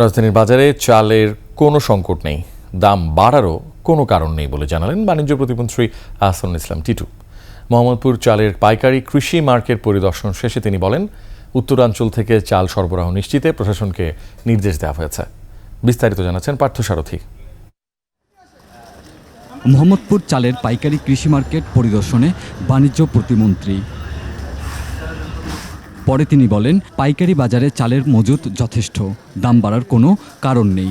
রাজধানীর বাজারে চালের কোনো সংকট নেই, দাম বাড়ারও কোনো কারণ নেই বলে জানালেন বাণিজ্য প্রতিমন্ত্রী আহসানুল ইসলাম টিটু। মোহাম্মদপুর চালের পাইকারি কৃষি মার্কেট পরিদর্শন শেষে তিনি বলেন, উত্তরাঞ্চল থেকে চাল সরবরাহ নিশ্চিতে প্রশাসনকে নির্দেশ দেওয়া হয়েছে। বিস্তারিত জানাচ্ছেন পার্থসারথী মোহাম্মদপুর চালের পাইকারি কৃষি মার্কেট পরিদর্শনে বাণিজ্য প্রতিমন্ত্রী পরে তিনি বলেন, পাইকারি বাজারে চালের মজুত যথেষ্ট, দাম বাড়ার কোনো কারণ নেই।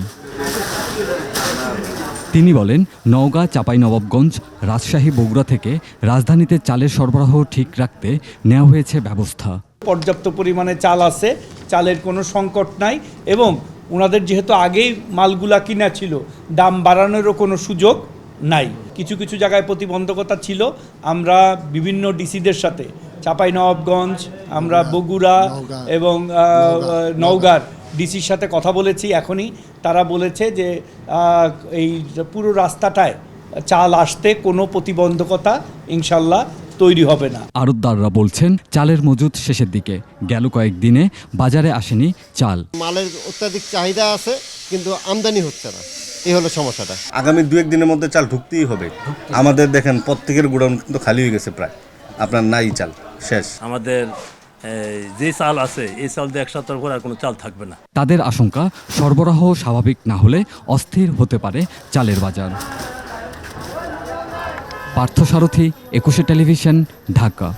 তিনি বলেন, নওগাঁ চাঁপাইনবাবগঞ্জ রাজশাহী, বগুড়া থেকে রাজধানীতে চালের সরবরাহ ঠিক রাখতে নেওয়া হয়েছে ব্যবস্থা। পর্যাপ্ত পরিমাণে চাল আছে, চালের কোনো সংকট নাই এবং ওনাদের যেহেতু আগেই মালগুলা কিনা ছিল, দাম বাড়ানোরও কোনো সুযোগ নাই। কিছু কিছু জায়গায় প্রতিবন্ধকতা ছিল, আমরা বিভিন্ন ডিসিদের সাথে চাপাই নবাবগঞ্জ আমরা বগুড়া এবং নওগাঁর ডিসির সাথে কথা বলেছি এখনই। তারা বলেছে যে এই পুরো রাস্তাটায় চাল আসতে কোনো প্রতিবন্ধকতা ইনশাল্লাহ তৈরি হবে না। আড়তদাররা বলছেন চালের মজুত শেষের দিকে। গেল কয়েকদিনে বাজারে আসেনি চাল। মালের অত্যাধিক চাহিদা আছে কিন্তু আমদানি হচ্ছে না। এই হলো সমস্যাটা। আগামী দু এক দিনের মধ্যে চাল ঢুকতেই হবে। আমাদের দেখেন প্রত্যেকের গোডাউন কিন্তু খালি হয়ে গেছে প্রায়। আপনার নাই চাল। শেষ। আমাদের যে চাল আছে এই চাল দিয়ে এক সপ্তাহ পর আর কোনো চাল থাকবে না। তাদের আশঙ্কা সরবরাহ স্বাভাবিক না হলে অস্থির হতে পারে চালের বাজার। পার্থসারথী একুশে টেলিভিশন ঢাকা।